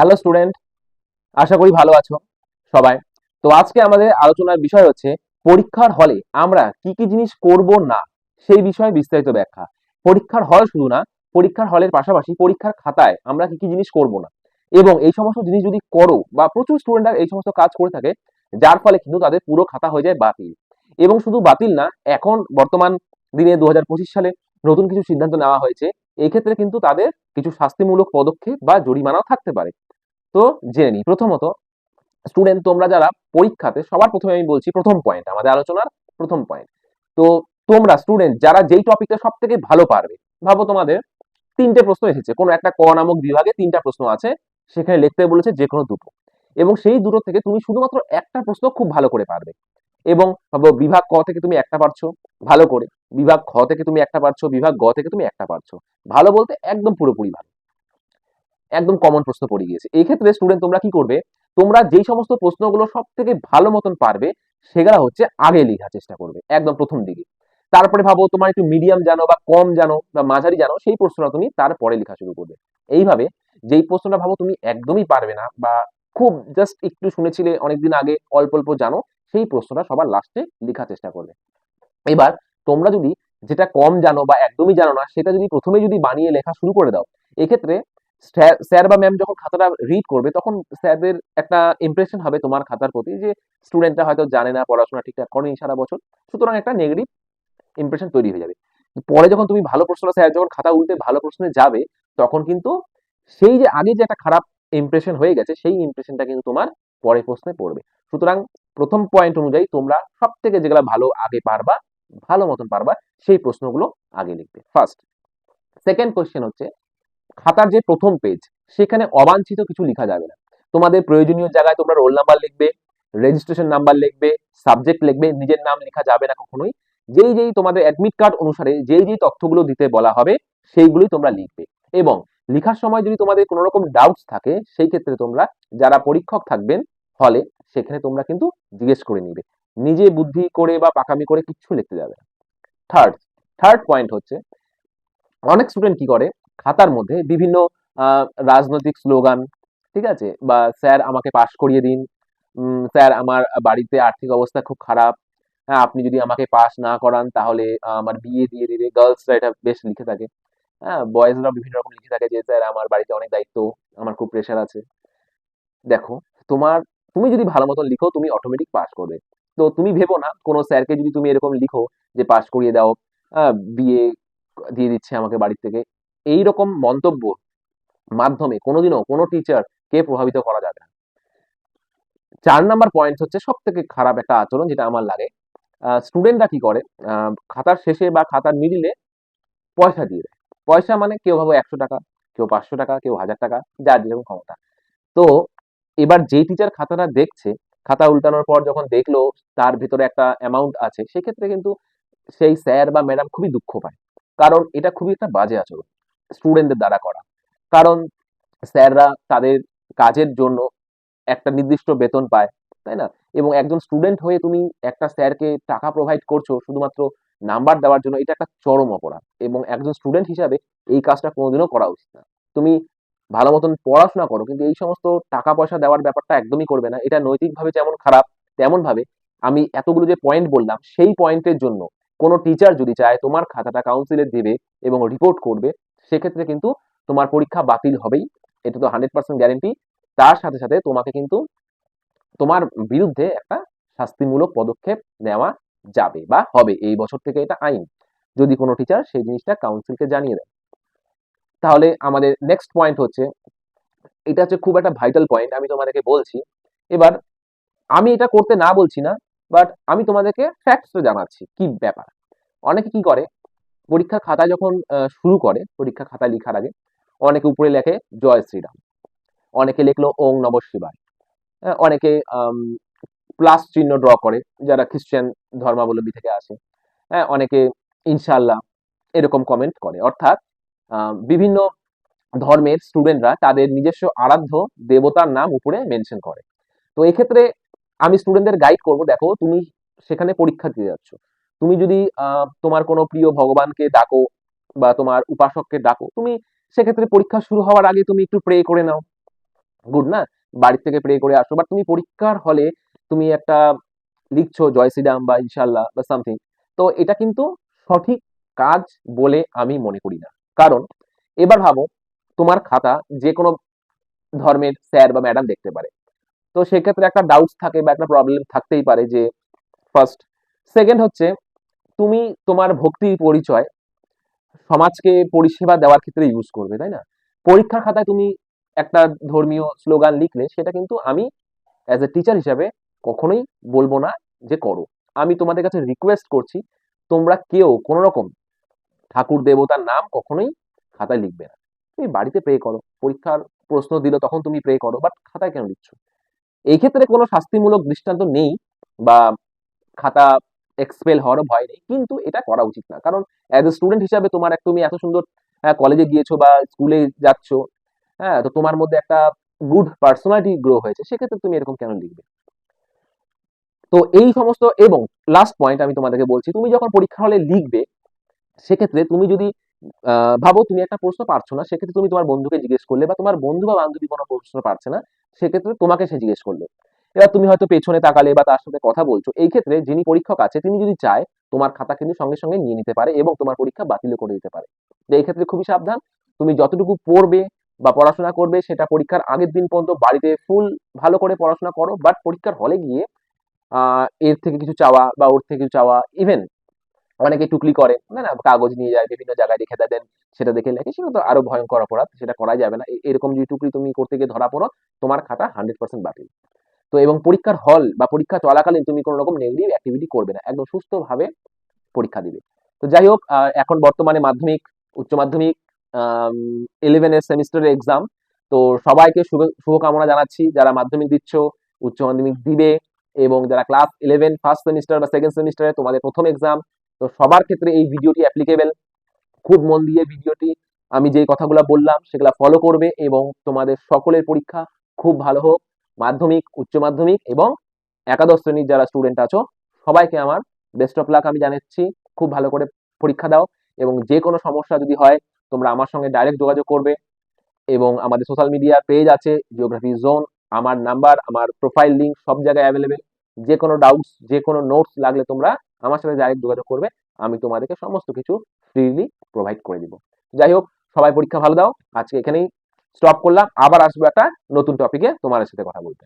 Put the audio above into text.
Hello student আশা করি ভালো আছো সবাই। তো আজকে আমাদের আলোচনার বিষয় হচ্ছে, পরীক্ষার হলে আমরা কি কি জিনিস করব না, সেই বিষয়ে বিস্তারিত ব্যাখ্যা। পরীক্ষার হল শুধু না, পরীক্ষার হলের পাশাপাশি পরীক্ষার খাতায় আমরা কি কি জিনিস করব না। এবং এই সমস্ত জিনিস যদি করো, বা প্রচুর স্টুডেন্টরা এই সমস্ত কাজ করে থাকে, যার ফলে কিন্তু তাদের পুরো খাতা হয়ে যায় বাতিল। এবং শুধু বাতিল না, এখন বর্তমান দিনে দু হাজার পঁচিশ সালে নতুন কিছু সিদ্ধান্ত নেওয়া হয়েছে এই ক্ষেত্রে কিন্তু তাদের কিছু শাস্তিমূলক পদক্ষেপ বা জরিমানাও থাকতে পারে। তো জেনে নিই, প্রথমত স্টুডেন্ট তোমরা যারা পরীক্ষাতে, সবার প্রথমে আমি বলছি প্রথম পয়েন্ট আমাদের আলোচনার প্রথম পয়েন্ট তো তোমরা স্টুডেন্ট যারা যেই টপিকটা সব থেকে ভালো পারবে, ভাবো তোমাদের তিনটে প্রশ্ন এসেছে, কোনো একটা ক নামক বিভাগে তিনটা প্রশ্ন আছে, সেখানে লিখতে বলেছে যে কোনো দুটো। এবং সেই দুটো থেকে তুমি শুধুমাত্র একটা প্রশ্ন খুব ভালো করে পারবে। এবং ভাবো বিভাগ ক থেকে তুমি একটা পারছ, ভালো করে। বিভাগ খ থেকে তুমি একটা পারছ, বিভাগ গ থেকে তুমি একটা পারছ। ভালো বলতে একদম পুরোপুরি ভালো। একদম কমন প্রশ্ন পড়ে গিয়েছে। এই ক্ষেত্রে স্টুডেন্ট তোমরা কি করবে? তোমরা যেই সমস্ত প্রশ্নগুলো সব থেকে ভালো মতন পারবে, সেগুলো হচ্ছে আগে লেখার চেষ্টা করবে, একদম প্রথম দিকে। তারপরে ভাবো তোমার একটু মিডিয়াম জানো বা কম জানো বা মাঝারি জানো, সেই প্রশ্নটা তুমি তারপরে লেখা শুরু করবে। এইভাবে যেই প্রশ্নটা ভাবো তুমি একদমই পারবে না বা খুব জাস্ট একটু শুনেছিলে, অনেকদিন আগে অল্প অল্প জানো, সেই প্রশ্নটা সবার লাস্টে লেখার চেষ্টা করবে। এবার তোমরা যদি যেটা কম জানো বা একদমই জানো না, সেটা যদি প্রথমে যদি বানিয়ে লেখা শুরু করে দাও, এক্ষেত্রে স্যার বা ম্যাম যখন খাতাটা রিড করবে, তখন স্যারদের একটা ইমপ্রেশন হবে তোমার খাতার প্রতি যে স্টুডেন্টরা হয়তো জানে না, পড়াশোনা ঠিকঠাক করেনি সারা বছর, সুতরাং একটা নেগেটিভ ইমপ্রেশন তৈরি হয়ে যাবে। পরে যখন তুমি ভালো প্রশ্ন স্যার যখন খাতা উল্টে ভালো প্রশ্নে যাবে, তখন কিন্তু সেই যে আগে যে একটা খারাপ ইমপ্রেশন হয়ে গেছে, সেই ইমপ্রেশনটা কিন্তু তোমার পরে প্রশ্নে পড়বে। সুতরাং প্রথম পয়েন্ট অনুযায়ী তোমরা সব থেকে যেগুলো ভালো আগে পারবা ভালো মতন পারবা সেই প্রশ্নগুলো আগে লিখবে ফার্স্ট সেকেন্ড কোয়েশ্চেন হচ্ছে, খাতার যে প্রথম পেজ সেখানে অবাঞ্ছিত কিছু লেখা যাবে না। তোমাদের প্রয়োজনীয় জায়গায় তোমরা রোল নাম্বার লিখবে রেজিস্ট্রেশন নাম্বার লিখবে সাবজেক্ট লিখবে, নিজের নাম লেখা যাবে না কখনোই। যেই যেই তোমাদের অ্যাডমিট কার্ড অনুসারে যেই যেই তথ্যগুলো দিতে বলা হবে, সেইগুলোই তোমরা লিখবে। এবং লেখার সময় যদি তোমাদের কোনো রকম ডাউটস থাকে, সেই ক্ষেত্রে তোমরা যারা পরীক্ষক থাকবেন হলে সেখানে তোমরা কিন্তু জিজ্ঞেস করে নিবে। নিজে বুদ্ধি করে বা পাকামি করে কিচ্ছু লিখতে যাবে না। থার্ড থার্ড পয়েন্ট হচ্ছে, অনেক স্টুডেন্ট কি করে? খাতার মধ্যে বিভিন্ন রাজনৈতিক স্লোগান, ঠিক আছে? বা স্যার আমাকে পাশ করিয়ে দিন স্যার আমার বাড়িতে আর্থিক অবস্থা খুব খারাপ হ্যাঁ আপনি যদি আমাকে পাশ না করান তাহলে আমার বিয়ে দিয়ে দিবে। গার্লসরা এটা বেশ লিখে থাকে। হ্যাঁ বয়েজরা বিভিন্ন রকম লিখে থাকে যে, স্যার, আমার বাড়িতে অনেক দায়িত্ব, আমার খুব প্রেশার আছে। দেখো, তোমার, তুমি যদি ভালো মতন লিখো, তুমি অটোমেটিক পাস করবে। তো তুমি ভেবো না, কোনো স্যারকে যদি তুমি এরকম লিখো যে পাস করিয়ে দাও বিয়ে দিয়ে দিচ্ছে আমাকে বাড়ির থেকে এই রকম মন্তব্য মাধ্যমে, কোনোদিনও কোনো টিচার কে প্রভাবিত করা যাবে না। চার নাম্বার পয়েন্ট হচ্ছে সব থেকে খারাপ একটা আচরণ যেটা আমার লাগে। স্টুডেন্টরা কি করে? খাতার শেষে বা খাতার মিডিলে পয়সা দিয়ে দেয়। পয়সা মানে কেউ ভাবো একশো টাকা, কেউ পাঁচশো টাকা, কেউ হাজার টাকা, যার যেরকম ক্ষমতা। তো এবার যেই টিচার খাতাটা দেখছে খাতা উল্টানোর পর যখন দেখল তার ভিতরে একটা অ্যামাউন্ট আছে, সেক্ষেত্রে কিন্তু সেই স্যার বা ম্যাডাম খুবই দুঃখ পায়। কারণ এটা খুবই একটা বাজে আচরণ স্টুডেন্টদের দ্বারা করা। কারণ স্যাররা তাদের কাজের জন্য একটা নির্দিষ্ট বেতন পায়, তাই না? এবং একজন স্টুডেন্ট হয়ে তুমি একটা স্যারকে টাকা প্রোভাইড করছ শুধুমাত্র নাম্বার দেওয়ার জন্য, এটা একটা চরম অপরাধ। এবং একজন স্টুডেন্ট হিসাবে এই কাজটা কোনোদিনও করা উচিত না। তুমি ভালো মতন পড়াশোনা করো, কিন্তু এই সমস্ত টাকা পয়সা দেওয়ার ব্যাপারটা একদমই করবে না। এটা নৈতিকভাবে যেমন খারাপ তেমন ভাবে আমি এতগুলো যে পয়েন্ট বললাম, সেই পয়েন্টের জন্য কোনো টিচার যদি চায় তোমার খাতাটা কাউন্সিলে দেবে এবং রিপোর্ট করবে, সেক্ষেত্রে কিন্তু তোমার পরীক্ষা বাতিল হবেই। এটা তো হান্ড্রেড পার্সেন্ট গ্যারেন্টি তার সাথে সাথে তোমাকে কিন্তু তোমার বিরুদ্ধে একটা শাস্তিমূলক পদক্ষেপ নেওয়া যাবে বা হবে। এই বছর থেকে এটা আইন। যদি কোনো টিচার সেই জিনিসটা কাউন্সিলকে জানিয়ে দেয়। তাহলে আমাদের নেক্সট পয়েন্ট হচ্ছে, এটা হচ্ছে খুব একটা ভাইটাল পয়েন্ট আমি তোমাদেরকে বলছি। এবার, আমি এটা করতে না বলছি না বাট আমি তোমাদেরকে ফ্যাক্টসটা জানাচ্ছি, কি ব্যাপার? অনেকে কি করে, পরীক্ষা খাতা যখন শুরু করে, পরীক্ষা খাতা লেখার আগে, অনেকে উপরে লেখে জয় শ্রীরাম, অনেকে লিখলো ওং নব শিবায় অনেকে প্লাস চিহ্ন ড্র করে, যারা খ্রিস্টান ধর্মাবলম্বী থেকে আসে হ্যাঁ অনেকে ইনশাল্লাহ এরকম কমেন্ট করে, অর্থাৎ বিভিন্ন ধর্মের স্টুডেন্টরা তাদের নিজস্ব আরাধ্য দেবতার নাম উপরে মেনশন করে। তো এক্ষেত্রে আমি স্টুডেন্টদের গাইড করব, দেখো তুমি সেখানে পরীক্ষা দিয়ে যাচ্ছ। তুমি যদি তোমার কোনো প্রিয় ভগবানকে ডাকো বা তোমার উপাসককে ডাকো, তুমি সেক্ষেত্রে পরীক্ষা শুরু হওয়ার আগে তুমি একটু প্রে করে নাও। গুড না? বাড়ি থেকে প্রে করে আসো। বাট তুমি পরীক্ষার হলে তুমি একটা লিখছো, জয় শ্রীরাম বা ইনশাল্লাহ বা সামথিং তো এটা কিন্তু সঠিক কাজ বলে আমি মনে করি না। কারণ এবার ভাবো তোমার খাতা যে কোনো ধর্মের স্যার বা ম্যাডাম দেখতে পারে। তো সেক্ষেত্রে একটা ডাউটস থাকে বা একটা প্রবলেম থাকতেই পারে যে ফার্স্ট সেকেন্ড হচ্ছে তুমি তোমার ভক্তির পরিচয় সমাজকে পরিষেবা দেওয়ার ক্ষেত্রে ইউজ করবে, তাই না? পরীক্ষার খাতায় তুমি একটা ধর্মীয় স্লোগান লিখলে সেটা কিন্তু আমি অ্যাজ এ টিচার হিসাবে কখনোই বলব না যে করো। আমি তোমাদের কাছে রিকোয়েস্ট করছি তোমরা কেউ কোনো রকম ঠাকুর দেবতার নাম কখনোই খাতায় লিখবে না। তুমি বাড়িতে প্রে করো, পরীক্ষার প্রশ্ন দিল তখন তুমি প্রে করো বাট খাতায় কেন লিখছো? এই ক্ষেত্রে কোনো শাস্তিমূলক দৃষ্টান্ত নেই বা খাতা এক্সপেল হওয়ারও ভয় নেই, কিন্তু এটা করা উচিত না। কারণ অ্যাজ এ স্টুডেন্ট হিসাবে তোমার এক, তুমি এত সুন্দর কলেজে গিয়েছো বা স্কুলে যাচ্ছ হ্যাঁ তো তোমার মধ্যে একটা গুড পার্সোনালিটি গ্রো হয়েছে, সেক্ষেত্রে তুমি এরকম কেন লিখবে? তো এই সমস্ত এবং লাস্ট পয়েন্ট আমি তোমাদেরকে বলছি, তুমি যখন পরীক্ষা হলে লিখবে সেক্ষেত্রে তুমি যদি ভাবো তুমি একটা প্রশ্ন পারছ না, সেক্ষেত্রে তুমি তোমার বন্ধুকে জিজ্ঞেস করলে বা তোমার বন্ধু বা বান্ধবী কোনো প্রশ্ন পারছে না, সেক্ষেত্রে তোমাকে সে জিজ্ঞেস করল। এবার তুমি হয়তো পেছনে তাকালে বা তার সাথে কথা বলছো, এই ক্ষেত্রে যিনি পরীক্ষক আছে, তিনি যদি চায়, তোমার খাতা কিন্তু সঙ্গে সঙ্গে নিয়ে নিতে পারে এবং তোমার পরীক্ষা বাতিল করে দিতে পারে। এই ক্ষেত্রে খুবই সাবধান, তুমি যতটুকু পড়বে বা পড়াশোনা করবে, সেটা পরীক্ষার আগের দিন পর্যন্ত বাড়িতে ফুল ভালো করে পড়াশোনা করো, বাট পরীক্ষার হলে গিয়ে এর থেকে কিছু চাওয়া বা ওর থেকে কিছু চাওয়া ইভেন অনেকে টুকলি করে, না না, কাগজ নিয়ে যায়, বিভিন্ন জায়গায় রেখে দেন সেটা দেখে লেখে, সেটা তো আরও ভয়ঙ্কর অপরাধ, সেটা করা যাবে না। এরকম যদি টুকলি তুমি করতে গিয়ে ধরা পড়ো, তোমার খাতা হান্ড্রেড পার্সেন্ট বাতিল। তো এবং পরীক্ষার হল বা পরীক্ষা চলাকালীন তুমি কোনো রকম নেগেটিভ অ্যাক্টিভিটি করবে না, একদম সুস্থভাবে পরীক্ষা দিবে। তো যাই হোক এখন বর্তমানে মাধ্যমিক, উচ্চ মাধ্যমিক ইলেভেনের সেমিস্টারের এক্সাম তো সবাইকে শুভ, শুভকামনা জানাচ্ছি। যারা মাধ্যমিক দিচ্ছ, উচ্চ মাধ্যমিক দিবে এবং যারা ক্লাস ইলেভেন ফার্স্ট সেমিস্টার বা সেকেন্ড সেমিস্টারে তোমাদের প্রথম এক্সাম তো সবার ক্ষেত্রে এই ভিডিওটি অ্যাপ্লিকেবল খুব মন দিয়ে ভিডিওটি, আমি যে কথাগুলো বললাম সেগুলো ফলো করবে এবং তোমাদের সকলের পরীক্ষা খুব ভালো হোক, মাধ্যমিক, উচ্চ মাধ্যমিক এবং একাদশ শ্রেণির যারা স্টুডেন্ট আছো, সবাইকে আমার বেস্ট অফ লাক আমি জানাচ্ছি। খুব ভালো করে পরীক্ষা দাও এবং যে কোনো সমস্যা যদি হয়, তোমরা আমার সঙ্গে ডাইরেক্ট যোগাযোগ করবে এবং আমাদের সোশ্যাল মিডিয়া পেজ আছে জিওগ্রাফি জোন আমার নাম্বার আমার প্রোফাইল লিঙ্ক সব জায়গায় অ্যাভেলেবেল যে কোনো ডাউটস যে কোনো নোটস লাগলে তোমরা আমার সাথে ডাইরেক্ট যোগাযোগ করবে, আমি তোমাদেরকে সমস্ত কিছু ফ্রিলি প্রোভাইড করে দিব। যাই হোক, সবাই পরীক্ষা ভালো দাও। আজকে এখানেই স্টপ করলাম। আবার আসব একটা নতুন টপিকে তোমার সাথে কথা বলতে।